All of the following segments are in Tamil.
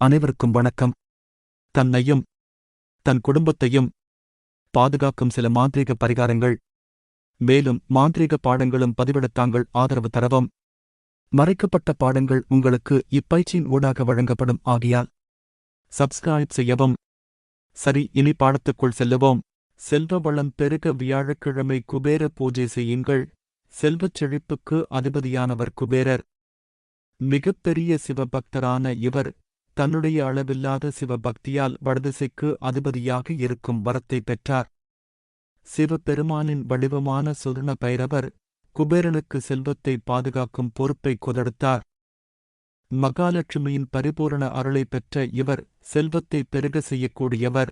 அனைவருக்கும் வணக்கம். தன்னையும் தன் குடும்பத்தையும் பாதுகாக்கும் சில மாந்திரீக பரிகாரங்கள். மேலும் மாந்திரீக பாடங்களும் பதிவிட தாங்கள் ஆதரவு தரவும். மறைக்கப்பட்ட பாடங்கள் உங்களுக்கு இப்பயிற்சியின் ஊடாக வழங்கப்படும் ஆகியால் சப்ஸ்கிரைப் செய்யவும். சரி இனி பாடத்துக்குள் செல்லுவோம். செல்வ வளம் பெருக வியாழக்கிழமை குபேர பூஜை செய்யுங்கள். செல்வச் செழிப்புக்கு அதிபதியானவர் குபேரர். மிகப்பெரிய சிவபக்தரான இவர் தன்னுடைய அளவில்லாத சிவபக்தியால் வடதிசைக்கு அதிபதியாக இருக்கும் வரத்தை பெற்றார். சிவபெருமானின் வடிவமான சுருண பைரவர் குபேரனுக்கு செல்வத்தை பாதுகாக்கும் பொறுப்பை கொதடுத்தார் மகாலட்சுமியின் பரிபூரண அருளை பெற்ற இவர் செல்வத்தை பெருக செய்யக்கூடியவர்.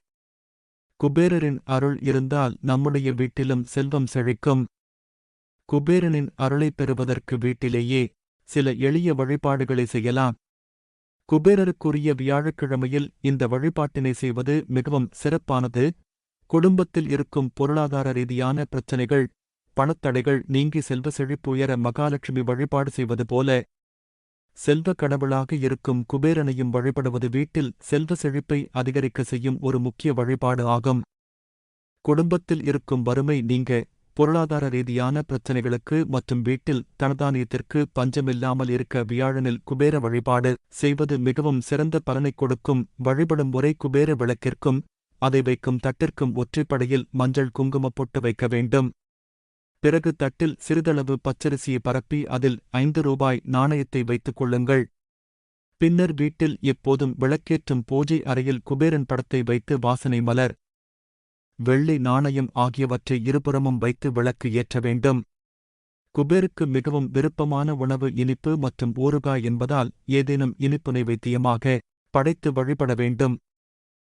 குபேரரின் அருள் இருந்தால் நம்முடைய வீட்டிலும் செல்வம் செழிக்கும். குபேரனின் அருளை பெறுவதற்கு வீட்டிலேயே சில எளிய வழிபாடுகளை செய்யலாம். குபேரருக்குரிய வியாழக்கிழமையில் இந்த வழிபாட்டினை செய்வது மிகவும் சிறப்பானது. குடும்பத்தில் இருக்கும் பொருளாதார ரீதியான பிரச்சனைகள் பணத்தடைகள் நீங்கி செல்வ செழிப்பு உயர மகாலட்சுமி வழிபாடு செய்வது போல செல்வ கடவுளாக இருக்கும் குபேரனையும் வழிபடுவது வீட்டில் செல்வ செழிப்பை அதிகரிக்க செய்யும் ஒரு முக்கிய வழிபாடு ஆகும். குடும்பத்தில் இருக்கும் வறுமை நீங்க பொருளாதார ரீதியான பிரச்சினைகளுக்கு மற்றும் வீட்டில் தனதானியத்திற்கு பஞ்சமில்லாமல் இருக்க வியாழனில் குபேர வழிபாடு செய்வது மிகவும் சிறந்த பலனைக் கொடுக்கும். வழிபடும் முறை குபேர விளக்கிற்கும் அதை வைக்கும் தட்டிற்கும் ஒற்றைப்படையில் மஞ்சள் குங்குமப் பொட்டு வைக்க வேண்டும். பிறகு தட்டில் சிறிதளவு பச்சரிசியை பரப்பி அதில் ஐந்து ரூபாய் நாணயத்தை வைத்துக் கொள்ளுங்கள். பின்னர் வீட்டில் எப்போதும் விளக்கேற்றும் பூஜை அறையில் குபேரன் படத்தை வைத்து வாசனை மலர். வெள்ளி நாணயம் ஆகியவற்றை இருபுறமும் வைத்து விளக்கு ஏற்ற வேண்டும். குபேருக்கு மிகவும் விருப்பமான உணவு இனிப்பு மற்றும் ஊறுகாய் என்பதால் ஏதேனும் இனிப்பு நைவேத்தியமாக படைத்து வழிபட வேண்டும்.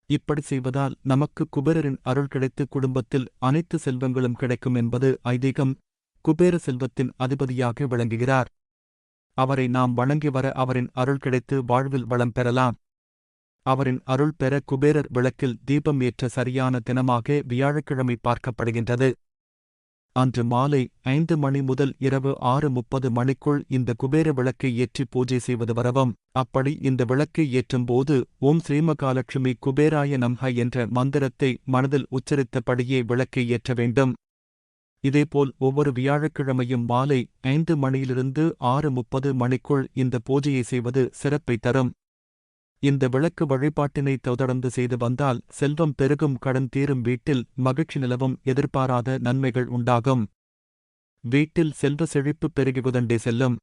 இப்படி செய்வதால் நமக்கு குபேரரின் அருள் கிடைத்து குடும்பத்தில் அனைத்து செல்வங்களும் கிடைக்கும் என்பது ஐதீகம். குபேர செல்வத்தின் அதிபதியாக விளங்குகிறார். அவரை நாம் வணங்கி வர அவரின் அருள் கிடைத்து வாழ்வில் வளம் பெறலாம். அவரின் அருள் பெற குபேரர் விளக்கில் தீபம் ஏற்ற சரியான தினமாக வியாழக்கிழமை பார்க்கப்படுகின்றது. அன்று மாலை ஐந்து மணி முதல் இரவு ஆறு முப்பது மணிக்குள் இந்த குபேர விளக்கை ஏற்றி பூஜை செய்வது வரவும். அப்படி இந்த விளக்கை ஏற்றும்போது ஓம் ஸ்ரீமகாலட்சுமி குபேராய நம்ஹ என்ற மந்திரத்தை மனதில் உச்சரித்தபடியே விளக்கை ஏற்ற வேண்டும். இதேபோல் ஒவ்வொரு வியாழக்கிழமையும் மாலை ஐந்து மணியிலிருந்து ஆறு முப்பது மணிக்குள் இந்த பூஜையை செய்வது சிறப்பை தரும். இந்த விளக்கு வழிபாட்டினை தொடர்ந்து செய்து வந்தால் செல்வம் பெருகும் கடன் தீரும் வீட்டில் மகிழ்ச்சி நிலவும் எதிர்பாராத நன்மைகள் உண்டாகும். வீட்டில் செல்வ செழிப்பு பெருகுவதண்டே செல்லும்.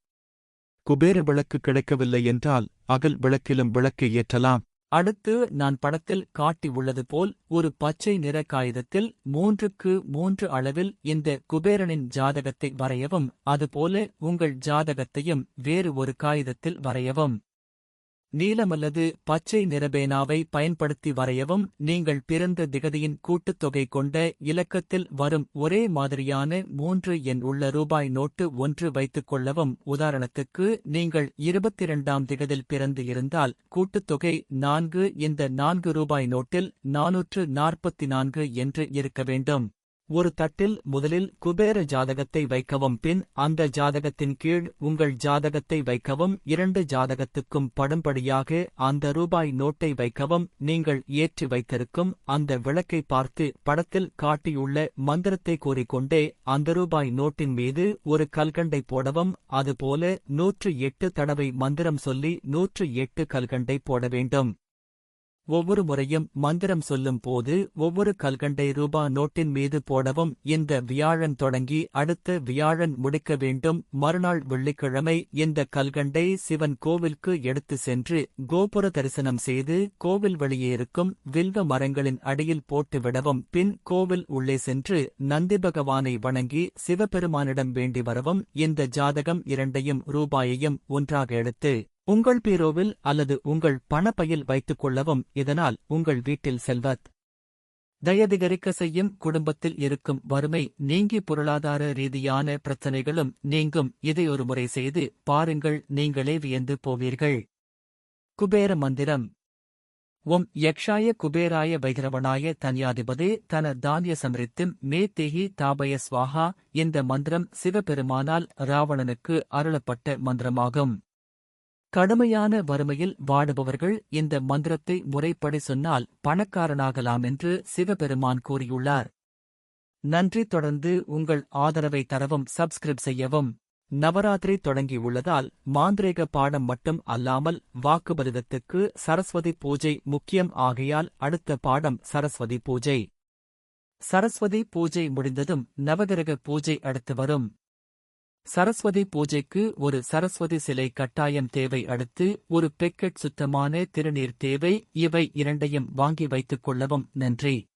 குபேர விளக்கு கிடைக்கவில்லை என்றால் அகல் விளக்கிலும் விளக்கு ஏற்றலாம். அடுத்து நான் படத்தில் காட்டி உள்ளது போல் ஒரு பச்சை நிற காகிதத்தில் மூன்றுக்கு மூன்று அளவில் இந்த குபேரனின் ஜாதகத்தை வரையவும் அதுபோல உங்கள் ஜாதகத்தையும் வேறு ஒரு காகிதத்தில் வரையவும். நீலமல்லது பச்சை நிறபேனாவை பயன்படுத்தி வரையவும் நீங்கள் பிறந்த திகதியின் கூட்டுத்தொகை கொண்ட இலக்கத்தில் வரும் ஒரே மாதிரியான மூன்று எண் உள்ள ரூபாய் நோட்டு ஒன்று வைத்துக் கொள்ளவும் உதாரணத்துக்கு நீங்கள் இருபத்திரண்டாம் திகதில் பிறந்து இருந்தால் கூட்டுத்தொகை நான்கு இந்த நான்கு ரூபாய் நோட்டில் நானூற்று நாற்பத்தி நான்கு என்று இருக்க வேண்டும். ஒரு தட்டில் முதலில் குபேர ஜாதகத்தை வைக்கவும் பின் அந்த ஜாதகத்தின் கீழ் உங்கள் ஜாதகத்தை வைக்கவும் இரண்டு ஜாதகத்துக்கும் படும்படியாக அந்த ரூபாய் நோட்டை வைக்கவும் நீங்கள் ஏற்றி வைத்திருக்கும் அந்த விளக்கை பார்த்து படத்தில் காட்டியுள்ள மந்திரத்தை கூறிக்கொண்டே அந்த ரூபாய் நோட்டின் மீது ஒரு கல்கண்டை போடவும் அதுபோல நூற்று எட்டு தடவை மந்திரம் சொல்லி நூற்று எட்டு கல்கண்டை போட வேண்டும். ஒவ்வொரு முறையும் மந்திரம் சொல்லும் போது ஒவ்வொரு கல்கண்டை ரூபா நோட்டின் மீது போடவும் இந்த வியாழன் தொடங்கி அடுத்த வியாழன் முடிக்க வேண்டும். மறுநாள் வெள்ளிக்கிழமை இந்த கல்கண்டை சிவன் கோவிலுக்கு எடுத்து சென்று கோபுர தரிசனம் செய்து கோவில் வெளியே இருக்கும் வில்வ மரங்களின் அடியில் போட்டுவிடவும் பின் கோவில் உள்ளே சென்று நந்தி பகவானை வணங்கி சிவபெருமானிடம் வேண்டி வரவும். இந்த ஜாதகம் இரண்டையும் ரூபாயையும் ஒன்றாக எடுத்து உங்கள் பீரோவில் அல்லது உங்கள் பணப்பையில் வைத்துக் கொள்ளவும் இதனால் உங்கள் வீட்டில் செல்வத். தயதிகரிக்க செய்யும் குடும்பத்தில் இருக்கும் வறுமை நீங்கி பொருளாதார ரீதியான பிரச்சனைகளும் நீங்கும். இதை ஒரு முறை செய்து பாருங்கள் நீங்களே வியந்து போவீர்கள். குபேர மந்திரம். ஓம் யக்ஷாய குபேராய வைரவனாய தன்யாதிபதே தன தானிய சமரித்தும் மே தேஹி தாபய ஸ்வாஹா. இந்த மந்திரம் சிவபெருமானால் ராவணனுக்கு அருளப்பட்ட மந்திரமாகும். கடுமையான வறுமையில் வாடுபவர்கள் இந்த மந்திரத்தை முறைப்படி சொன்னால் பணக்காரனாகலாம் என்று சிவபெருமான் கூறியுள்ளார். நன்றி தொடர்ந்து உங்கள் ஆதரவை தரவும் சப்ஸ்கிரைப் செய்யவும். நவராத்திரி தொடங்கியுள்ளதால் மாந்திரேக பாடம் மட்டும் அல்லாமல் வாக்குபலிதத்துக்கு சரஸ்வதி பூஜை முக்கியம் ஆகையால் அடுத்த பாடம் சரஸ்வதி பூஜை. சரஸ்வதி பூஜை முடிந்ததும் நவகிரக பூஜை அடுத்து வரும். சரஸ்வதி பூஜைக்கு ஒரு சரஸ்வதி சிலை கட்டாயம் தேவை அடுத்து ஒரு பெக்கெட் சுத்தமான திருநீர் தேவை. இவை இரண்டையும் வாங்கி வைத்துக் கொள்ளவும் நன்றி.